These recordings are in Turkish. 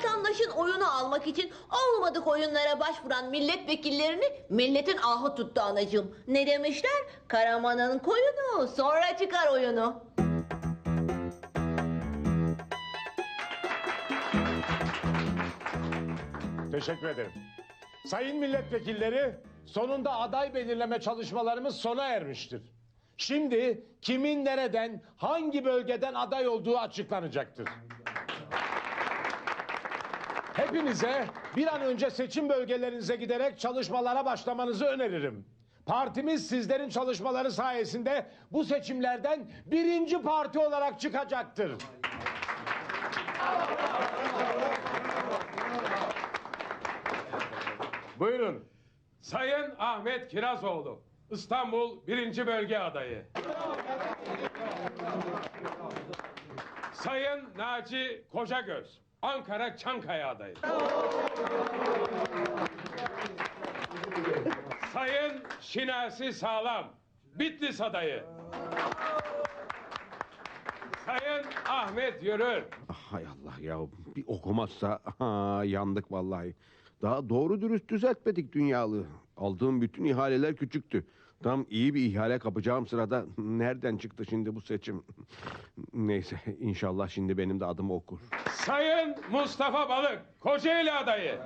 vatandaşın oyunu almak için olmadık oyunlara başvuran milletvekillerini milletin ahı tuttu anacığım. Ne demişler? Karaman'ın koyunu sonra çıkar oyunu. Teşekkür ederim. Sayın milletvekilleri, sonunda aday belirleme çalışmalarımız sona ermiştir. Şimdi kimin nereden, hangi bölgeden aday olduğu açıklanacaktır. Hepinize bir an önce seçim bölgelerinize giderek çalışmalara başlamanızı öneririm. Partimiz sizlerin çalışmaları sayesinde bu seçimlerden birinci parti olarak çıkacaktır. Buyurun. Sayın Ahmet Kirazoğlu, İstanbul 1. Bölge adayı. Sayın Naci Kocagöz, Ankara Çankaya adayı. Sayın Şinasi Sağlam, Bitlis adayı. Sayın Ahmet Yürür, Hay Allah ya bir okumazsa ha, yandık vallahi. Daha doğru dürüst düzeltmedik dünyalığı. Aldığım bütün ihaleler küçüktü. Tam iyi bir ihale kapacağım sırada nereden çıktı şimdi bu seçim? Neyse inşallah şimdi benim de adımı okur. Sayın Mustafa Balık, Kocaeli adayı.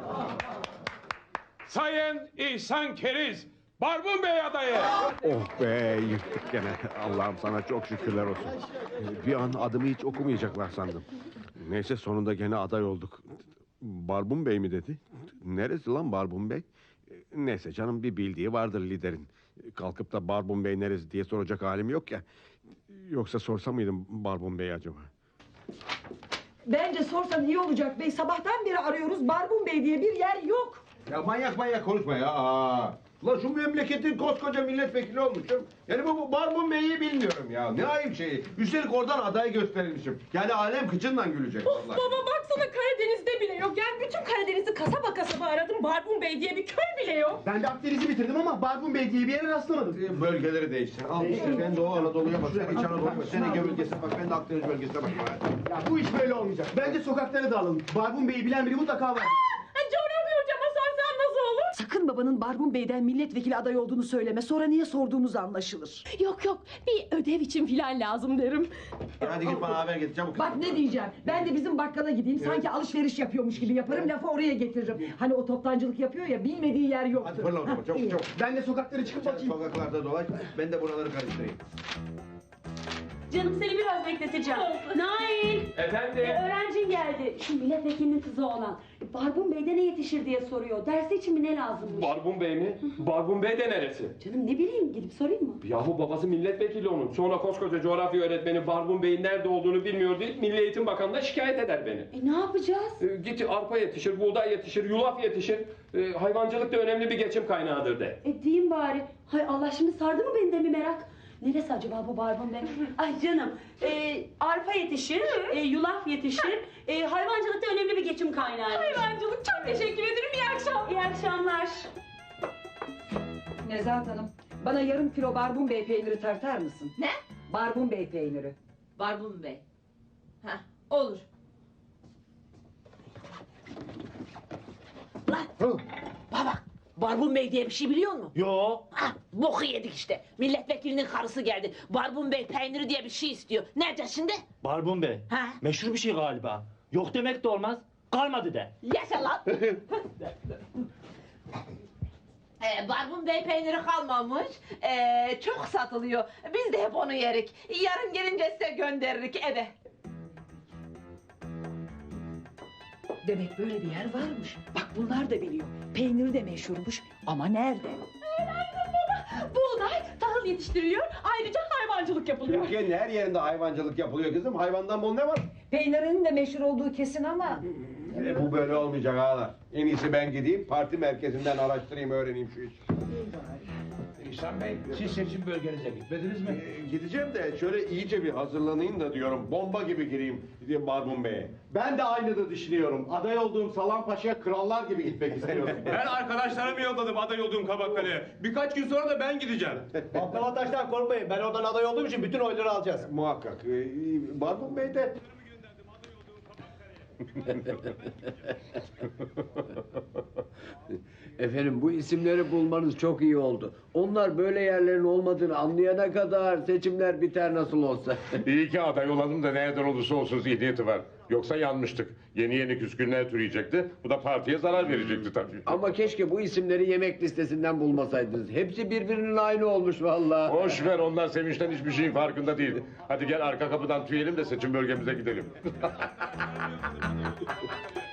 Sayın İhsan Keriz, Barbun Bey adayı. Oh be yırttık gene. Allah'ım sana çok şükürler olsun. Bir an adımı hiç okumayacaklar sandım. Neyse sonunda gene aday olduk. Barbun Bey mi dedi? Neresi lan Barbun Bey? Neyse canım bir bildiği vardır liderin. Kalkıp da Barbun Bey neresi diye soracak halim yok ya. Yoksa sorsa mıydım Barbun Bey acaba? Bence sorsan iyi olacak bey. Sabahtan beri arıyoruz. Barbun Bey diye bir yer yok. Ya manyak manyak konuşma ya. Aa. Lan şu memleketin koskoca milletvekili olmuşum. Yani bu, bu Barbun Bey'i bilmiyorum ya. Ne ayıp şey. Üstelik oradan aday gösterilmişim. Yani alem kıçından gülecek vallahi. Baba baksana Karadeniz'de bile yok. Yani bütün Karadeniz'i kasaba kasaba aradım. Barbun Bey diye bir köy bile yok. Ben de Akdeniz'i bitirdim ama Barbun Bey diye bir yere rastlamadım. Ee, Bölgeleri değiştir. Al işte ben Doğu Anadolu'ya bak. Sen İç Anadolu'ya bak. Sen Ege bölgesine bak. Ben de Akdeniz bölgesine bak. Ya bu iş böyle olmayacak. Bence sokakları dağılalım. Barbun Bey'i bilen biri mutlaka var. Ha, coğrafya hocama sorsan nasıl olur? Sakın babanın Barbun Bey'den milletvekili aday olduğunu söyleme. Sonra niye sorduğumuz anlaşılır. Yok yok bir ödev için filan lazım derim. Hadi git bana haber getir çabuk. Bak ne diyeceğim. Ben de bizim bakkala gideyim. Sanki alışveriş yapıyormuş gibi yaparım. Lafı oraya getiririm. Hani o toptancılık yapıyor ya bilmediği yer yoktur. Hadi fırla o zaman çabuk çabuk. Ben de sokakları çıkıp bakayım. Sokaklarda dolaş. Ben de buraları karıştırayım. Canım seni biraz bekleteceğim. Nail, Efendim? e, öğrencin geldi. Şu milletvekilinin kızı olan. Barbun Bey'de ne yetişir diye soruyor. Dersi için mi ne lazımmış? Barbun Bey mi? Barbun Bey de neresi? Canım ne bileyim gidip sorayım mı? Yahu babası milletvekili onun. Sonra koskoca coğrafya öğretmeni Barbun Bey'in nerede olduğunu bilmiyor deyip Milli Eğitim Bakanı'na şikayet eder beni. E ne yapacağız? E, git arpa yetişir, buğday yetişir, yulaf yetişir. E, hayvancılık da önemli bir geçim kaynağıdır de. E diyeyim bari. Hay Allah şimdi sardı mı beni de bir merak? Neresi acaba bu Barbun Bey? Ay canım, e, arpa yetişir, e, yulaf yetişir, e, hayvancılık da önemli bir geçim kaynağı. Hayvancılık çok teşekkür ederim. İyi akşamlar. İyi akşamlar. Nezahat Hanım bana yarım kilo Barbun Bey peyniri tartar mısın? Ne? Barbun Bey peyniri. Barbun Bey. Heh, olur. Lan baba Barbun Bey diye bir şey biliyor musun? Yo. Ah, boku yedik işte. Milletvekilinin karısı geldi. Barbun Bey peyniri diye bir şey istiyor. Ne edeceğiz şimdi? Barbun Bey. Ha? Meşhur bir şey galiba. Yok demek de olmaz. Kalmadı de. Yaşa lan. Ee, Barbun Bey peyniri kalmamış. Ee, çok satılıyor. Biz de hep onu yerik. Yarın gelince size gönderirik eve. Demek böyle bir yer varmış. Bak bunlar da biliyor. Peyniri de meşhurmuş ama nerede? Buğday, tahıl yetiştiriliyor. Ayrıca hayvancılık yapılıyor. Türkiye'nin her yerinde hayvancılık yapılıyor kızım. Hayvandan bol ne var? Peynirinin de meşhur olduğu kesin ama E, bu böyle olmayacak ağalar. En iyisi ben gideyim parti merkezinden araştırayım öğreneyim şu işi. İhsan Bey, siz seçim bölgenize gitmediniz mi? Ee, gideceğim de şöyle iyice bir hazırlanayım da diyorum. Bomba gibi gireyim diye Barbun Bey'e. Ben de aynı da düşünüyorum. Aday olduğum Salampaşa'ya krallar gibi gitmek istiyorum. Ben arkadaşlarımı yolladım aday olduğum Kabakkale'ye. Birkaç gün sonra da ben gideceğim. Baklava taştan korkmayın. Ben oradan aday olduğum için bütün oyları alacağız. Muhakkak. Ee, Barbun Bey de Efendim bu isimleri bulmanız çok iyi oldu. Onlar böyle yerlerin olmadığını anlayana kadar seçimler biter nasıl olsa. İyi ki aday olalım da nereden olursa olsun zihniyeti var. Yoksa yanmıştık. Yeni yeni küskünler türeyecekti. Bu da partiye zarar verecekti tabii. Ama keşke bu isimleri yemek listesinden bulmasaydınız. Hepsi birbirinin aynı olmuş vallahi. Boş ver onlar sevinçten hiçbir şeyin farkında değil. Hadi gel arka kapıdan tüyelim de seçim bölgemize gidelim.